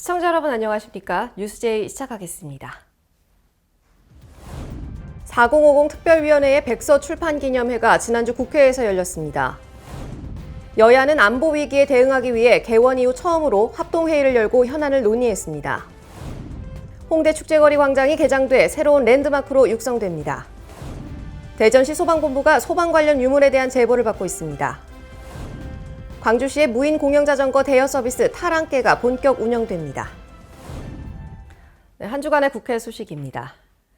시청자 여러분 안녕하십니까? 뉴스제이 시작하겠습니다. 4050 특별위원회의 백서 출판 기념회가 지난주 국회에서 열렸습니다. 여야는 안보 위기에 대응하기 위해 개원 이후 처음으로 합동회의를 열고 현안을 논의했습니다. 홍대 축제거리 광장이 개장돼 새로운 랜드마크로 육성됩니다. 대전시 소방본부가 소방 관련 유물에 대한 제보를 받고 있습니다. 광주시의 무인 공영자전거 대여 서비스 타랑깨가 본격 운영됩니다. 네, 한 주간의 국회 소식입니다.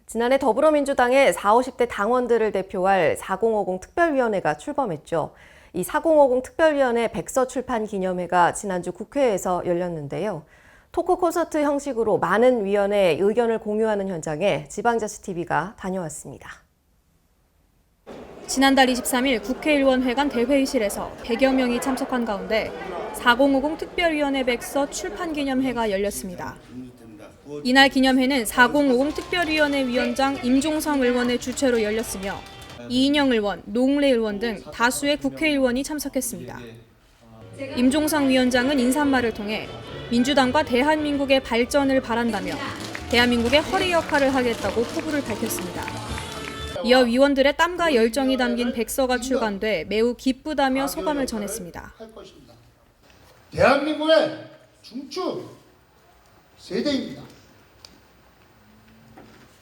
지난해 더불어민주당의 40, 50대 당원들을 대표할 4050 특별위원회가 출범했죠. 이 4050 특별위원회 백서 출판 기념회가 지난주 국회에서 열렸는데요. 토크 콘서트 형식으로 많은 위원회의 의견을 공유하는 현장에 지방자치TV가 다녀왔습니다. 지난달 23일 국회의원회관 대회의실에서 100여 명이 참석한 가운데 4050 특별위원회 백서 출판 기념회가 열렸습니다. 이날 기념회는 4050 특별위원회 위원장 임종성 의원의 주최로 열렸으며 이인영 의원, 노웅래 의원 등 다수의 국회의원이 참석했습니다. 임종성 위원장은 인사말을 통해 민주당과 대한민국의 발전을 바란다며 대한민국의 허리 역할을 하겠다고 포부를 밝혔습니다. 이어 위원들의 땀과 열정이 담긴 백서가 출간돼 매우 기쁘다며 소감을 전했습니다. 대한민국의 중추 세대입니다.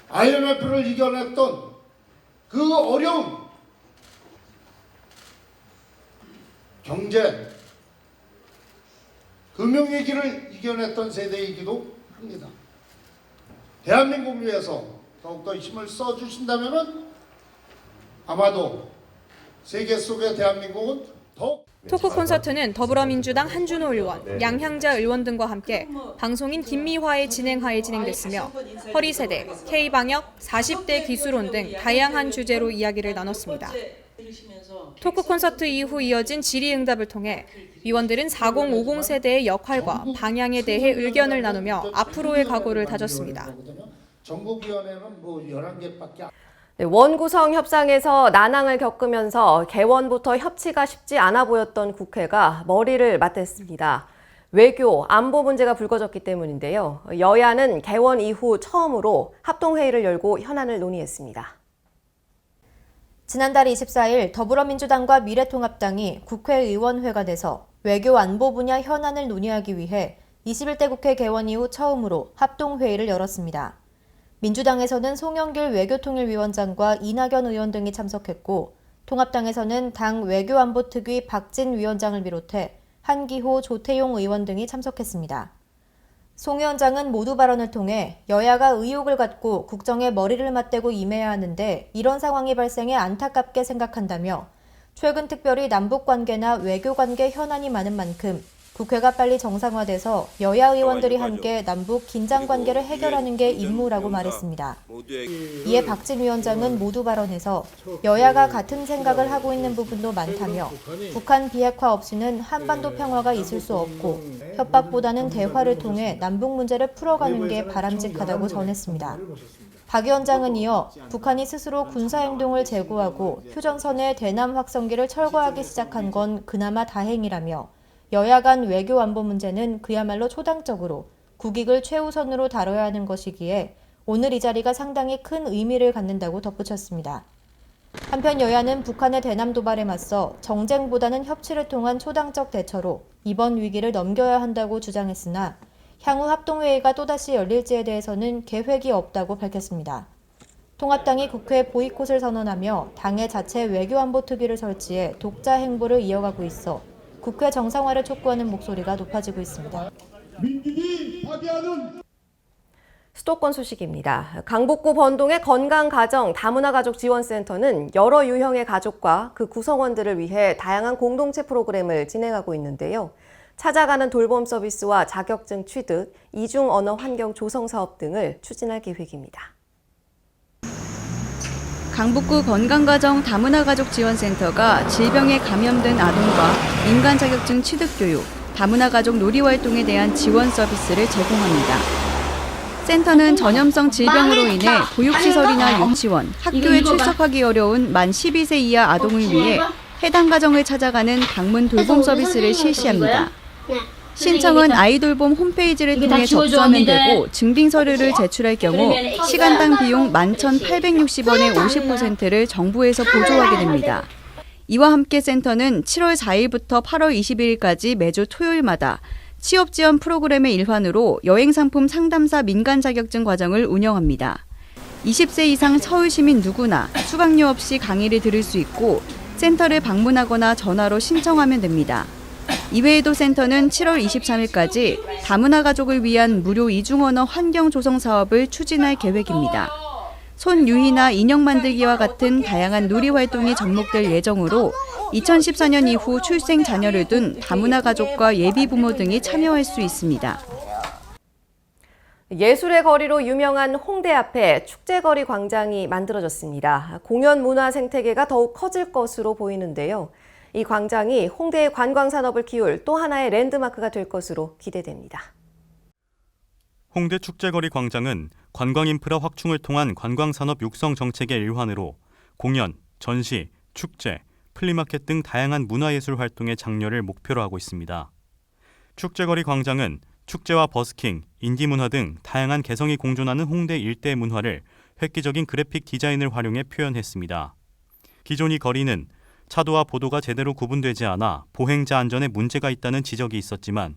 IMF를 이겨냈던 그 어려운 경제 금융위기를 이겨냈던 세대이기도 합니다. 대한민국 위해서 더욱더 힘을 써주신다면 아마도 세계 속의 대한민국은 더욱 토크 콘서트는 더불어민주당 한준호 의원, 양향자 의원 등과 함께 방송인 김미화의 진행하에 진행됐으며 허리세대, K방역, 40대 기술론 등 다양한 주제로 이야기를 나눴습니다. 토크 콘서트 이후 이어진 질의응답을 통해 위원들은 4050 세대의 역할과 방향에 대해 의견을 나누며 앞으로의 각오를 다졌습니다. 전국위원회는 뭐 11개밖에 안 네, 원구성 협상에서 난항을 겪으면서 개원부터 협치가 쉽지 않아 보였던 국회가 머리를 맞댔습니다. 외교, 안보 문제가 불거졌기 때문인데요. 여야는 개원 이후 처음으로 합동회의를 열고 현안을 논의했습니다. 지난달 24일 더불어민주당과 미래통합당이 국회의원회가 돼서 외교 안보 분야 현안을 논의하기 위해 21대 국회 개원 이후 처음으로 합동회의를 열었습니다. 민주당에서는 송영길 외교통일위원장과 이낙연 의원 등이 참석했고 통합당에서는 당 외교안보특위 박진 위원장을 비롯해 한기호, 조태용 의원 등이 참석했습니다. 송 위원장은 모두 발언을 통해 여야가 의욕을 갖고 국정에 머리를 맞대고 임해야 하는데 이런 상황이 발생해 안타깝게 생각한다며 최근 특별히 남북 관계나 외교 관계 현안이 많은 만큼 국회가 빨리 정상화돼서 여야 의원들이 함께 남북 긴장 관계를 해결하는 게 임무라고 말했습니다. 이에 박진 위원장은 모두 발언에서 여야가 같은 생각을 하고 있는 부분도 많다며 북한 비핵화 없이는 한반도 평화가 있을 수 없고 협박보다는 대화를 통해 남북 문제를 풀어가는 게 바람직하다고 전했습니다. 박 위원장은 이어 북한이 스스로 군사행동을 제고하고 휴전선의 대남 확성기를 철거하기 시작한 건 그나마 다행이라며 여야 간 외교 안보 문제는 그야말로 초당적으로 국익을 최우선으로 다뤄야 하는 것이기에 오늘 이 자리가 상당히 큰 의미를 갖는다고 덧붙였습니다. 한편 여야는 북한의 대남 도발에 맞서 정쟁보다는 협치를 통한 초당적 대처로 이번 위기를 넘겨야 한다고 주장했으나 향후 합동회의가 또다시 열릴지에 대해서는 계획이 없다고 밝혔습니다. 통합당이 국회 보이콧을 선언하며 당의 자체 외교안보특위를 설치해 독자 행보를 이어가고 있어 국회 정상화를 촉구하는 목소리가 높아지고 있습니다. 민주주의 파괴하는 수도권 소식입니다. 강북구 번동의 건강가정 다문화가족 지원센터는 여러 유형의 가족과 그 구성원들을 위해 다양한 공동체 프로그램을 진행하고 있는데요. 찾아가는 돌봄 서비스와 자격증 취득, 이중 언어 환경 조성 사업 등을 추진할 계획입니다. 강북구 건강가정 다문화가족 지원센터가 질병에 감염된 아동과 인간 자격증 취득 교육, 다문화가족 놀이 활동에 대한 지원 서비스를 제공합니다. 센터는 전염성 질병으로 인해 보육시설이나 유치원, 학교에 출석하기 어려운 만 12세 이하 아동을 위해 해당 가정을 찾아가는 방문 돌봄 서비스를 실시합니다. 신청은 아이돌봄 홈페이지를 통해 접수하면. 되고 증빙 서류를 제출할 경우 시간당 비용 11,860원의 50%를 정부에서 보조하게 됩니다. 이와 함께 센터는 7월 4일부터 8월 21일까지 매주 토요일마다 취업 지원 프로그램의 일환으로 여행 상품 상담사 민간 자격증 과정을 운영합니다. 20세 이상 서울 시민 누구나 수강료 없이 강의를 들을 수 있고 센터를 방문하거나 전화로 신청하면 됩니다. 이외에도 센터는 7월 23일까지 다문화 가족을 위한 무료 이중 언어 환경 조성 사업을 추진할 계획입니다. 손 유희나 인형 만들기와 같은 다양한 놀이 활동이 접목될 예정으로 2014년 이후 출생 자녀를 둔 다문화 가족과 예비 부모 등이 참여할 수 있습니다. 예술의 거리로 유명한 홍대 앞에 축제거리 광장이 만들어졌습니다. 공연 문화 생태계가 더욱 커질 것으로 보이는데요. 이 광장이 홍대의 관광 산업을 키울 또 하나의 랜드마크가 될 것으로 기대됩니다. 홍대 축제거리 광장은 관광 인프라 확충을 통한 관광 산업 육성 정책의 일환으로 공연, 전시, 축제, 플리마켓 등 다양한 문화예술 활동의 장려를 목표로 하고 있습니다. 축제거리 광장은 축제와 버스킹, 인디 문화 등 다양한 개성이 공존하는 홍대 일대 문화를 획기적인 그래픽 디자인을 활용해 표현했습니다. 기존 이 거리는 차도와 보도가 제대로 구분되지 않아 보행자 안전에 문제가 있다는 지적이 있었지만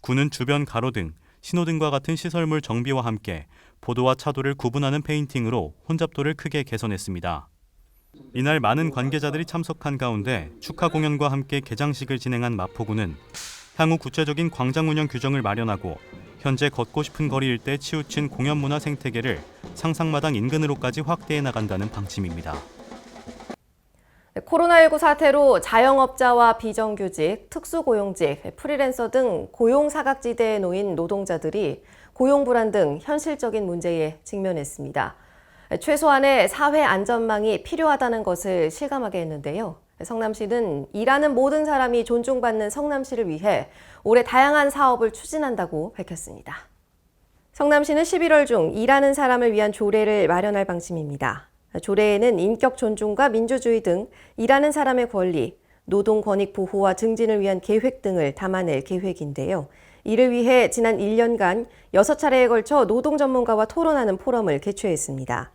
구는 주변 가로등, 신호등과 같은 시설물 정비와 함께 보도와 차도를 구분하는 페인팅으로 혼잡도를 크게 개선했습니다. 이날 많은 관계자들이 참석한 가운데 축하 공연과 함께 개장식을 진행한 마포구는 향후 구체적인 광장 운영 규정을 마련하고 현재 걷고 싶은 거리 일대 치우친 공연 문화 생태계를 상상마당 인근으로까지 확대해 나간다는 방침입니다. 코로나19 사태로 자영업자와 비정규직, 특수고용직, 프리랜서 등 고용 사각지대에 놓인 노동자들이 고용 불안 등 현실적인 문제에 직면했습니다. 최소한의 사회 안전망이 필요하다는 것을 실감하게 했는데요. 성남시는 일하는 모든 사람이 존중받는 성남시를 위해 올해 다양한 사업을 추진한다고 밝혔습니다. 성남시는 11월 중 일하는 사람을 위한 조례를 마련할 방침입니다. 조례에는 인격 존중과 민주주의 등 일하는 사람의 권리, 노동 권익 보호와 증진을 위한 계획 등을 담아낼 계획인데요. 이를 위해 지난 1년간 6차례에 걸쳐 노동 전문가와 토론하는 포럼을 개최했습니다.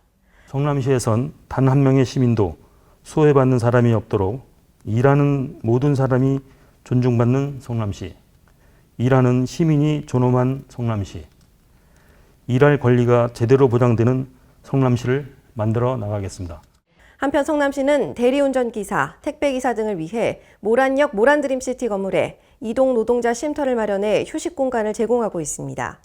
성남시에선 단 한 명의 시민도 소외받는 사람이 없도록 일하는 모든 사람이 존중받는 성남시, 일하는 시민이 존엄한 성남시, 일할 권리가 제대로 보장되는 성남시를 만들어 나가겠습니다. 한편 성남시는 대리운전기사, 택배기사 등을 위해 모란역 모란드림시티 건물에 이동 노동자 쉼터를 마련해 휴식 공간을 제공하고 있습니다.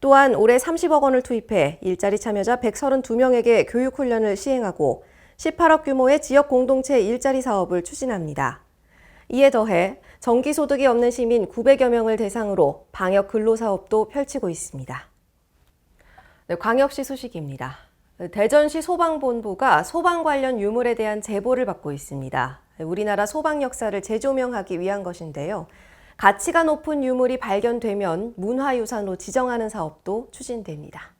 또한 올해 30억 원을 투입해 일자리 참여자 132명에게 교육훈련을 시행하고 18억 규모의 지역 공동체 일자리 사업을 추진합니다. 이에 더해 정기소득이 없는 시민 900여 명을 대상으로 방역 근로 사업도 펼치고 있습니다. 네, 광역시 소식입니다. 대전시 소방본부가 소방 관련 유물에 대한 제보를 받고 있습니다. 우리나라 소방 역사를 재조명하기 위한 것인데요. 가치가 높은 유물이 발견되면 문화유산으로 지정하는 사업도 추진됩니다.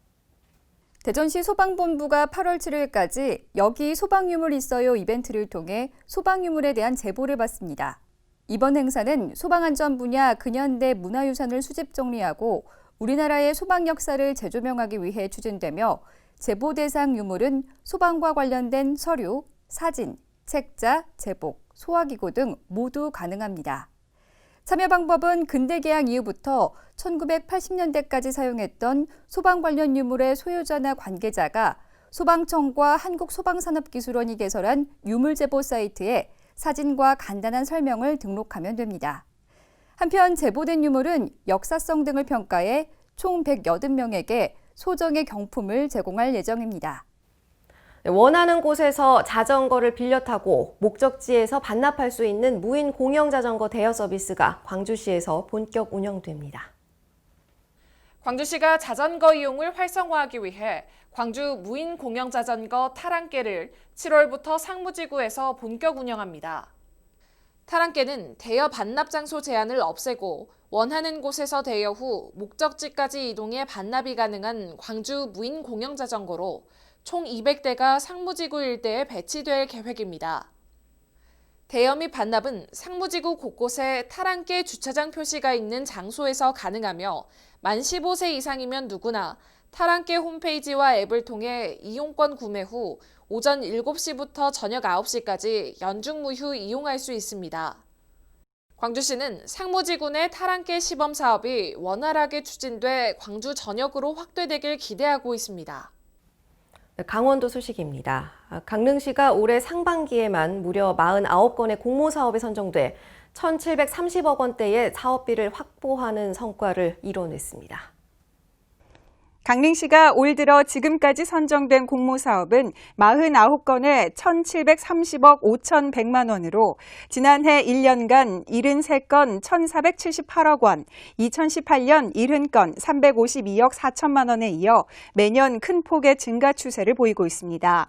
대전시 소방본부가 8월 7일까지 여기 소방유물 있어요 이벤트를 통해 소방유물에 대한 제보를 받습니다. 이번 행사는 소방안전 분야 근현대 문화유산을 수집 정리하고 우리나라의 소방 역사를 재조명하기 위해 추진되며 제보 대상 유물은 소방과 관련된 서류, 사진, 책자, 제복, 소화기구 등 모두 가능합니다. 참여 방법은 근대 개항 이후부터 1980년대까지 사용했던 소방 관련 유물의 소유자나 관계자가 소방청과 한국소방산업기술원이 개설한 유물 제보 사이트에 사진과 간단한 설명을 등록하면 됩니다. 한편 제보된 유물은 역사성 등을 평가해 총 180명에게 소정의 경품을 제공할 예정입니다. 원하는 곳에서 자전거를 빌려 타고 목적지에서 반납할 수 있는 무인 공영 자전거 대여 서비스가 광주시에서 본격 운영됩니다. 광주시가 자전거 이용을 활성화하기 위해 광주 무인 공영 자전거 타랑깨를 7월부터 상무지구에서 본격 운영합니다. 타랑깨는 대여 반납 장소 제한을 없애고 원하는 곳에서 대여 후 목적지까지 이동해 반납이 가능한 광주 무인 공영 자전거로 총 200대가 상무지구 일대에 배치될 계획입니다. 대여 및 반납은 상무지구 곳곳에 탈함께 주차장 표시가 있는 장소에서 가능하며 만 15세 이상이면 누구나 탈함께 홈페이지와 앱을 통해 이용권 구매 후 오전 7시부터 저녁 9시까지 연중무휴 이용할 수 있습니다. 광주시는 상무지구 내 탈함께 시범 사업이 원활하게 추진돼 광주 전역으로 확대되길 기대하고 있습니다. 네, 강원도 소식입니다. 아, 강릉시가 올해 상반기에만 무려 49건의 공모 사업에 선정돼 1,730억 원대의 사업비를 확보하는 성과를 이뤄냈습니다. 강릉시가 올 들어 지금까지 선정된 공모 사업은 49건에 1,730억 5,100만 원으로 지난해 1년간 73건 1,478억 원, 2018년 70건 352억 4천만 원에 이어 매년 큰 폭의 증가 추세를 보이고 있습니다.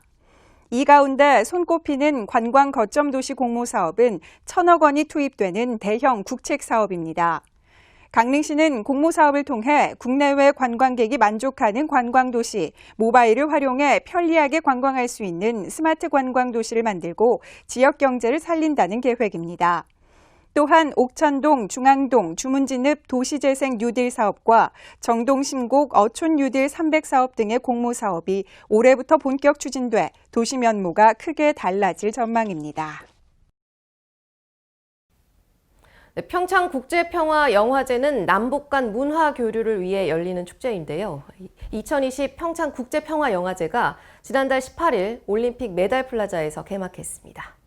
이 가운데 손꼽히는 관광 거점 도시 공모 사업은 천억 원이 투입되는 대형 국책 사업입니다. 강릉시는 공모 사업을 통해 국내외 관광객이 만족하는 관광 도시, 모바일을 활용해 편리하게 관광할 수 있는 스마트 관광 도시를 만들고 지역 경제를 살린다는 계획입니다. 또한 옥천동, 중앙동, 주문진읍 도시재생 뉴딜 사업과 정동 신곡 어촌 뉴딜 300 사업 등의 공모 사업이 올해부터 본격 추진돼 도시 면모가 크게 달라질 전망입니다. 네, 평창 국제평화영화제는 남북 간 문화 교류를 위해 열리는 축제인데요. 2020 평창 국제평화영화제가 지난달 18일 올림픽 메달 플라자에서 개막했습니다.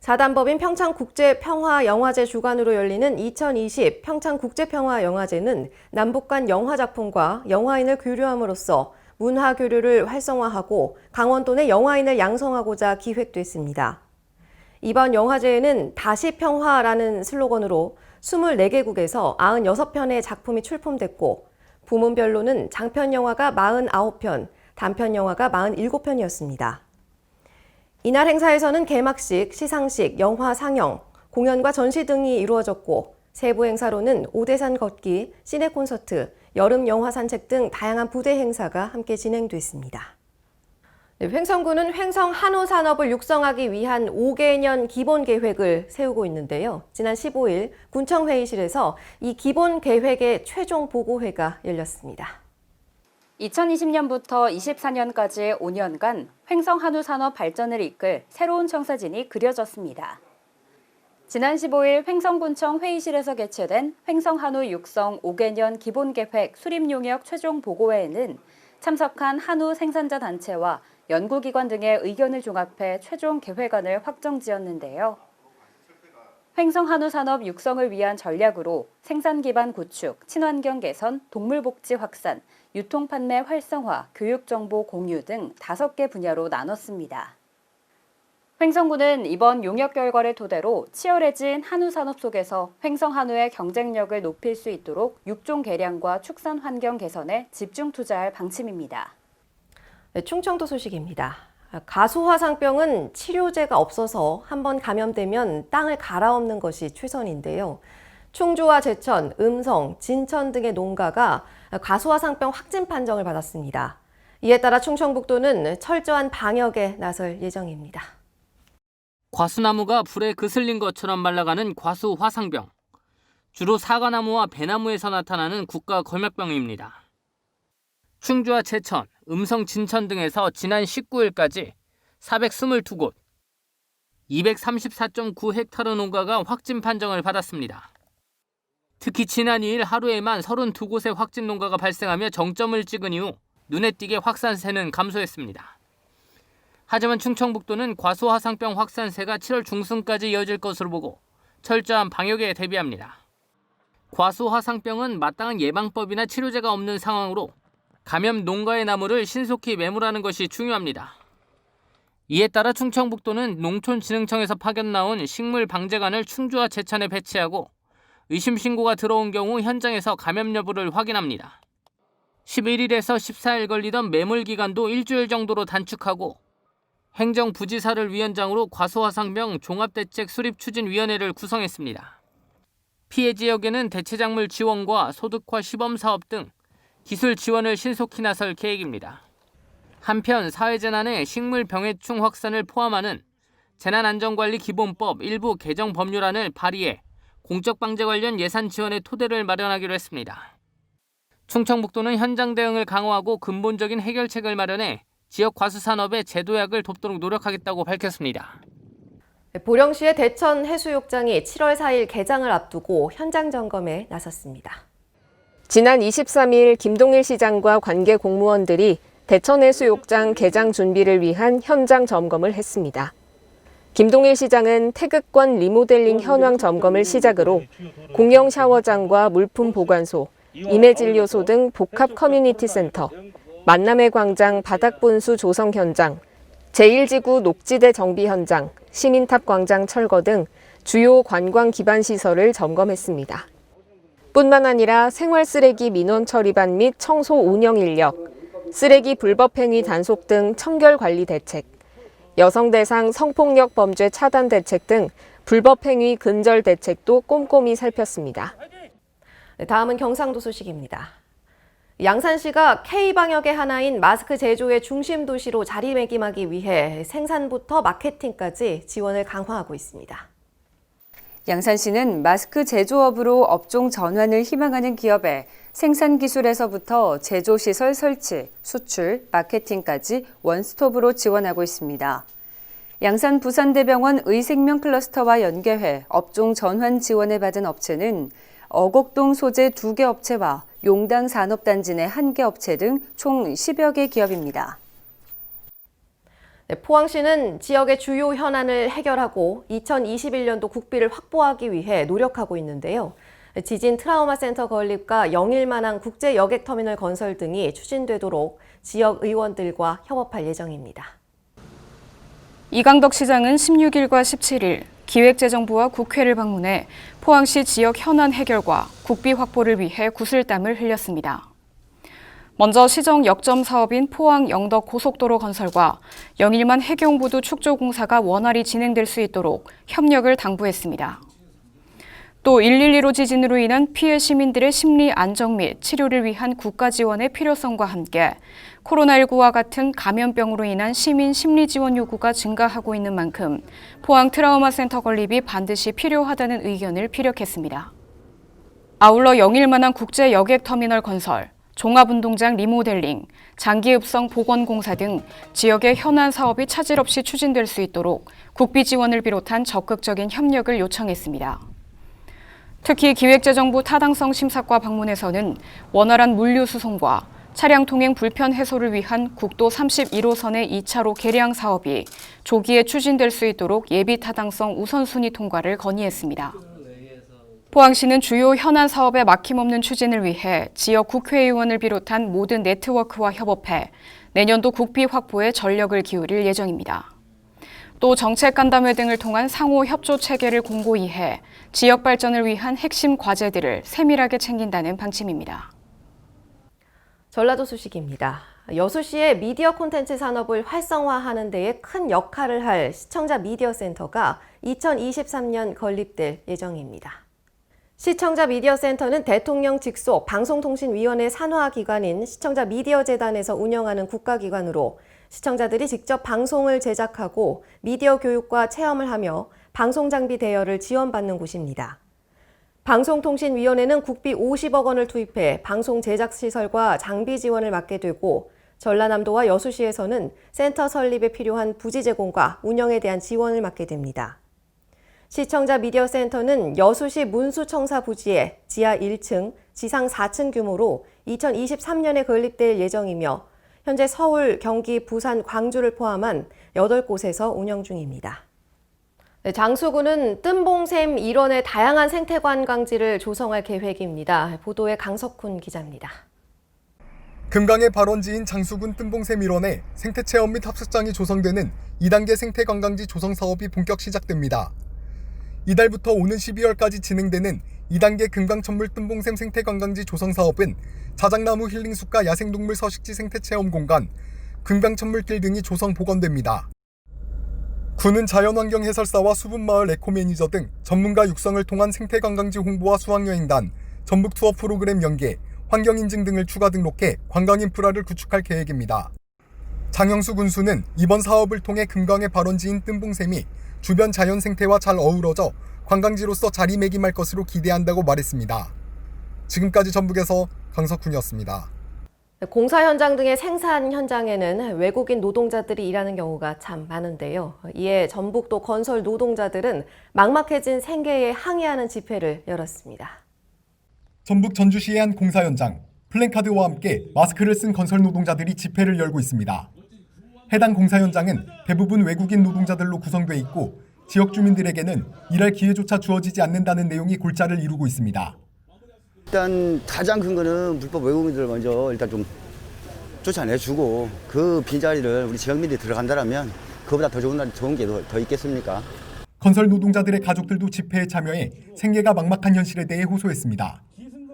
사단법인 평창국제평화영화제 주관으로 열리는 2020 평창국제평화영화제는 남북 간 영화작품과 영화인을 교류함으로써 문화 교류를 활성화하고 강원도 내 영화인을 양성하고자 기획됐습니다. 이번 영화제에는 다시 평화라는 슬로건으로 24개국에서 96편의 작품이 출품됐고 부문별로는 장편 영화가 49편, 단편 영화가 47편이었습니다. 이날 행사에서는 개막식, 시상식, 영화 상영, 공연과 전시 등이 이루어졌고 세부 행사로는 오대산 걷기, 시내 콘서트, 여름 영화 산책 등 다양한 부대 행사가 함께 진행됐습니다. 네, 횡성군은 횡성 한우 산업을 육성하기 위한 5개년 기본 계획을 세우고 있는데요. 지난 15일 군청 회의실에서 이 기본 계획의 최종 보고회가 열렸습니다. 2020년부터 24년까지의 5년간 횡성 한우 산업 발전을 이끌 새로운 청사진이 그려졌습니다. 지난 15일 횡성군청 회의실에서 개최된 횡성 한우 육성 5개년 기본 계획 수립 용역 최종 보고회에는 참석한 한우 생산자 단체와 연구기관 등의 의견을 종합해 최종 계획안을 확정 지었는데요. 횡성 한우 산업 육성을 위한 전략으로 생산 기반 구축, 친환경 개선, 동물 복지 확산, 유통 판매 활성화, 교육 정보 공유 등 다섯 개 분야로 나눴습니다. 횡성군은 이번 용역 결과를 토대로 치열해진 한우 산업 속에서 횡성 한우의 경쟁력을 높일 수 있도록 육종 개량과 축산 환경 개선에 집중 투자할 방침입니다. 네, 충청도 소식입니다. 가수화상병은 치료제가 없어서 한번 감염되면 땅을 갈아엎는 것이 최선인데요. 충주와 제천, 음성, 진천 등의 농가가 가수화상병 확진 판정을 받았습니다. 이에 따라 충청북도는 철저한 방역에 나설 예정입니다. 과수나무가 불에 그슬린 것처럼 말라가는 과수 화상병. 주로 사과나무와 배나무에서 나타나는 국가 검역병입니다. 충주와 제천, 음성 진천 등에서 지난 19일까지 422곳, 234.9헥타르 농가가 확진 판정을 받았습니다. 특히 지난 2일 하루에만 32곳의 확진 농가가 발생하며 정점을 찍은 이후 눈에 띄게 확산세는 감소했습니다. 하지만 충청북도는 과수화상병 확산세가 7월 중순까지 이어질 것으로 보고 철저한 방역에 대비합니다. 과수화상병은 마땅한 예방법이나 치료제가 없는 상황으로 감염 농가의 나무를 신속히 매물하는 것이 중요합니다. 이에 따라 충청북도는 농촌진흥청에서 파견 나온 식물 방제관을 충주와 제천에 배치하고 의심 신고가 들어온 경우 현장에서 감염 여부를 확인합니다. 11일에서 14일 걸리던 매물 기간도 일주일 정도로 단축하고 행정부지사를 위원장으로 과수화상병 종합대책 수립 추진위원회를 구성했습니다. 피해 지역에는 대체작물 지원과 소득화 시범 사업 등 기술 지원을 신속히 나설 계획입니다. 한편 사회재난의 식물 병해충 확산을 포함하는 재난안전관리 기본법 일부 개정 법률안을 발의해 공적방제 관련 예산 지원의 토대를 마련하기로 했습니다. 충청북도는 현장 대응을 강화하고 근본적인 해결책을 마련해 지역 과수 산업의 제도약을 돕도록 노력하겠다고 밝혔습니다. 보령시의 대천 해수욕장이 7월 4일 개장을 앞두고 현장 점검에 나섰습니다. 지난 23일 김동일 시장과 관계 공무원들이 대천해수욕장 개장 준비를 위한 현장 점검을 했습니다. 김동일 시장은 태극권 리모델링 현황 점검을 시작으로 공영 샤워장과 물품 보관소, 임해진료소 등 복합 커뮤니티 센터, 만남의 광장 바닥 분수 조성 현장, 제1지구 녹지대 정비 현장, 시민탑 광장 철거 등 주요 관광 기반 시설을 점검했습니다. 뿐만 아니라 생활 쓰레기 민원 처리반 및 청소 운영 인력, 쓰레기 불법 행위 단속 등 청결 관리 대책, 여성 대상 성폭력 범죄 차단 대책 등 불법 행위 근절 대책도 꼼꼼히 살폈습니다. 네, 다음은 경상도 소식입니다. 양산시가 K방역의 하나인 마스크 제조의 중심 도시로 자리매김하기 위해 생산부터 마케팅까지 지원을 강화하고 있습니다. 양산시는 마스크 제조업으로 업종 전환을 희망하는 기업에 생산 기술에서부터 제조 시설 설치, 수출, 마케팅까지 원스톱으로 지원하고 있습니다. 양산 부산대병원 의생명 클러스터와 연계해 업종 전환 지원을 받은 업체는 어곡동 소재 2개 업체와 용당 산업단지 내 1개 업체 등 총 10여 개 기업입니다. 네, 포항시는 지역의 주요 현안을 해결하고 2021년도 국비를 확보하기 위해 노력하고 있는데요. 지진 트라우마 센터 건립과 영일만한 국제 여객 터미널 건설 등이 추진되도록 지역 의원들과 협업할 예정입니다. 이강덕 시장은 16일과 17일 기획재정부와 국회를 방문해 포항시 지역 현안 해결과 국비 확보를 위해 구슬땀을 흘렸습니다. 먼저 시정 역점 사업인 포항 영덕 고속도로 건설과 영일만 해경부두 축조 공사가 원활히 진행될 수 있도록 협력을 당부했습니다. 또 112로 지진으로 인한 피해 시민들의 심리 안정 및 치료를 위한 국가 지원의 필요성과 함께 코로나19와 같은 감염병으로 인한 시민 심리 지원 요구가 증가하고 있는 만큼 포항 트라우마 센터 건립이 반드시 필요하다는 의견을 피력했습니다. 아울러 영일만한 국제 여객 터미널 건설, 종합운동장 리모델링, 장기읍성 보건공사 등 지역의 현안 사업이 차질 없이 추진될 수 있도록 국비 지원을 비롯한 적극적인 협력을 요청했습니다. 특히 기획재정부 타당성 심사과 방문에서는 원활한 물류 수송과 차량 통행 불편 해소를 위한 국도 31호선의 2차로 개량 사업이 조기에 추진될 수 있도록 예비 타당성 우선순위 통과를 건의했습니다. 포항시는 주요 현안 사업의 막힘없는 추진을 위해 지역 국회의원을 비롯한 모든 네트워크와 협업해 내년도 국비 확보에 전력을 기울일 예정입니다. 또 정책 간담회 등을 통한 상호 협조 체계를 공고히 해 지역 발전을 위한 핵심 과제들을 세밀하게 챙긴다는 방침입니다. 전라도 소식입니다. 여수시의 미디어 콘텐츠 산업을 활성화하는 데에 큰 역할을 할 시청자 미디어 센터가 2023년 건립될 예정입니다. 시청자 미디어 센터는 대통령 직속 방송통신위원회 산하 기관인 시청자 미디어 재단에서 운영하는 국가기관으로 시청자들이 직접 방송을 제작하고 미디어 교육과 체험을 하며 방송 장비 대여를 지원받는 곳입니다. 방송통신위원회는 국비 50억 원을 투입해 방송 제작 시설과 장비 지원을 맡게 되고 전라남도와 여수시에서는 센터 설립에 필요한 부지 제공과 운영에 대한 지원을 맡게 됩니다. 시청자 미디어 센터는 여수시 문수청사 부지에 지하 1층, 지상 4층 규모로 2023년에 건립될 예정이며 현재 서울, 경기, 부산, 광주를 포함한 8곳에서 운영 중입니다. 네, 장수군은 뜸봉샘 일원의 다양한 생태 관광지를 조성할 계획입니다. 보도에 강석훈 기자입니다. 금강의 발원지인 장수군 뜸봉샘 일원에 생태체험 및 합숙장이 조성되는 2단계 생태관광지 조성 사업이 본격 시작됩니다. 이달부터 오는 12월까지 진행되는 2단계 금강천물 뜸봉샘 생태관광지 조성 사업은 자작나무 힐링숲과 야생동물 서식지 생태체험 공간, 금강천물길 등이 조성 복원됩니다. 군은 자연환경 해설사와 수분마을 에코매니저 등 전문가 육성을 통한 생태관광지 홍보와 수학여행단, 전북 투어 프로그램 연계, 환경인증 등을 추가 등록해 관광 인프라를 구축할 계획입니다. 장영수 군수는 이번 사업을 통해 금강의 발원지인 뜸봉샘이 주변 자연 생태와 잘 어우러져 관광지로서 자리매김할 것으로 기대한다고 말했습니다. 지금까지 전북에서 강석훈이었습니다. 공사 현장 등의 생산 현장에는 외국인 노동자들이 일하는 경우가 참 많은데요. 이에 전북도 건설 노동자들은 막막해진 생계에 항의하는 집회를 열었습니다. 전북 전주시의 한 공사 현장 플랜카드와 함께 마스크를 쓴 건설 노동자들이 집회를 열고 있습니다. 해당 공사 현장은 대부분 외국인 노동자들로 구성돼 있고 지역 주민들에게는 일할 기회조차 주어지지 않는다는 내용이 골자를 이루고 있습니다. 일단 가장 큰 거는 불법 외국인들 먼저 일단 좀 쫓아내주고 그 빈자리를 우리 지역민들이 들어간다라면 그보다 더 좋은 날 좋은 게 더 있겠습니까? 건설 노동자들의 가족들도 집회에 참여해 생계가 막막한 현실에 대해 호소했습니다.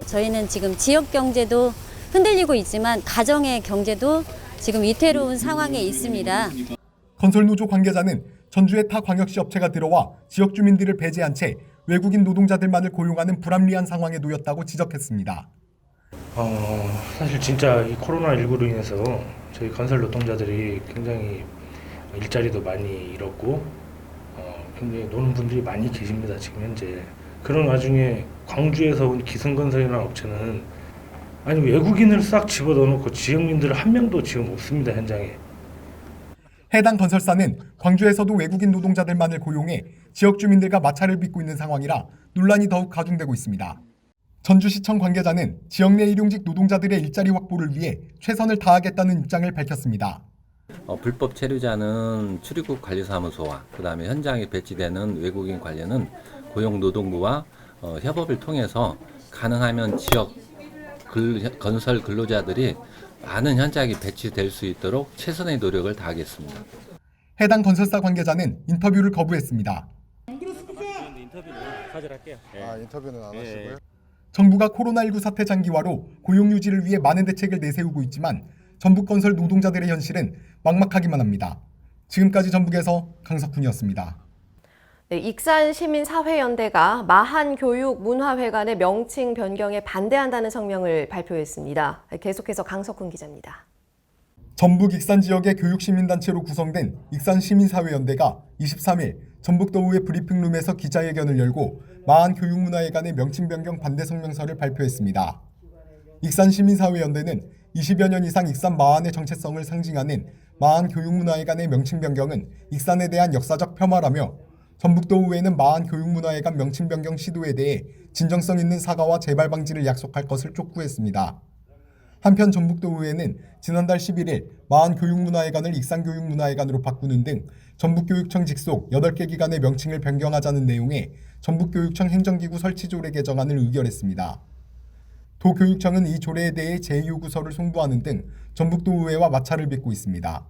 저희는 지금 지역 경제도 흔들리고 있지만 가정의 경제도 지금 위태로운 상황에 있습니다. 건설 노조 관계자는 전주의 타 광역시 업체가 들어와 지역 주민들을 배제한 채 외국인 노동자들만을 고용하는 불합리한 상황에 놓였다고 지적했습니다. 어, 사실 진짜 이 코로나19로 인해서 저희 건설 노동자들이 굉장히 일자리도 많이 잃었고 어, 굉장히 노는 분들이 많이 계십니다. 지금 현재. 그런 와중에 광주에서 온 기승건설이라는 업체는 아니 외국인을 싹 집어넣어놓고 지역민들 한 명도 지금 없습니다 현장에. 해당 건설사는 광주에서도 외국인 노동자들만을 고용해 지역 주민들과 마찰을 빚고 있는 상황이라 논란이 더욱 가중되고 있습니다. 전주시청 관계자는 지역 내 일용직 노동자들의 일자리 확보를 위해 최선을 다하겠다는 입장을 밝혔습니다. 어, 불법 체류자는 출입국 관리사무소와 그다음에 현장에 배치되는 외국인 관련은 고용노동부와 어, 협업을 통해서 가능하면 지역 근, 건설 근로자들이 많은 현장에 배치될 수 있도록 최선의 노력을 다하겠습니다. 해당 건설사 관계자는 인터뷰를 거부했습니다. 아 인터뷰는 안 하시고요? 정부가 코로나19 사태 장기화로 고용 유지를 위해 많은 대책을 내세우고 있지만 전북 건설 노동자들의 현실은 막막하기만 합니다. 지금까지 전북에서 강석훈이었습니다. 네, 익산시민사회연대가 마한교육문화회관의 명칭 변경에 반대한다는 성명을 발표했습니다. 계속해서 강석훈 기자입니다. 전북 익산 지역의 교육시민단체로 구성된 익산시민사회연대가 23일 전북도의회 브리핑룸에서 기자회견을 열고 마한교육문화회관의 명칭 변경 반대 성명서를 발표했습니다. 익산시민사회연대는 20여 년 이상 익산 마한의 정체성을 상징하는 마한 교육문화회관의 명칭 변경은 익산에 대한 역사적 폄하라며 전북도의회는 마한 교육문화회관 명칭 변경 시도에 대해 진정성 있는 사과와 재발 방지를 약속할 것을 촉구했습니다. 한편 전북도의회는 지난달 11일 마한 교육문화회관을 익산교육문화회관으로 바꾸는 등 전북교육청 직속 8개 기관의 명칭을 변경하자는 내용의 전북교육청 행정기구 설치조례 개정안을 의결했습니다. 도교육청은 이 조례에 대해 제2요구서를 송부하는 등 전북도의회와 마찰을 빚고 있습니다.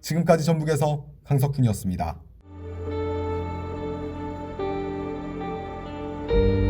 지금까지 전북에서 강석훈이었습니다. 코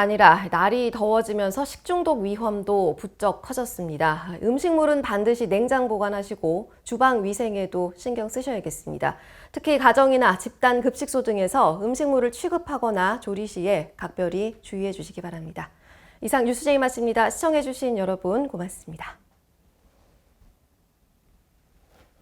아니라 날이 더워지면서 식중독 위험도 부쩍 커졌습니다. 음식물은 반드시 냉장 보관하시고 주방 위생에도 신경 쓰셔야겠습니다. 특히 가정이나 집단 급식소 등에서 음식물을 취급하거나 조리 시에 각별히 주의해 주시기 바랍니다. 이상 뉴스 제이 마칩니다. 시청해 주신 여러분 고맙습니다.